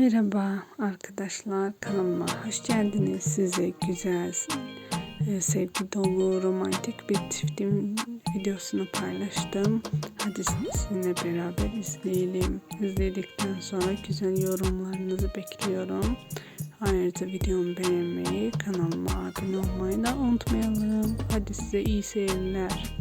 Merhaba arkadaşlar kanalıma hoş geldiniz. Size güzel, e, sevgi dolu, romantik bir çiftim videosunu paylaştım. Hadi sizinle beraber izleyelim. İzledikten sonra güzel yorumlarınızı bekliyorum. Ayrıca videomu beğenmeyi, kanalıma abone olmayı da unutmayalım. Hadi size iyi seyirler.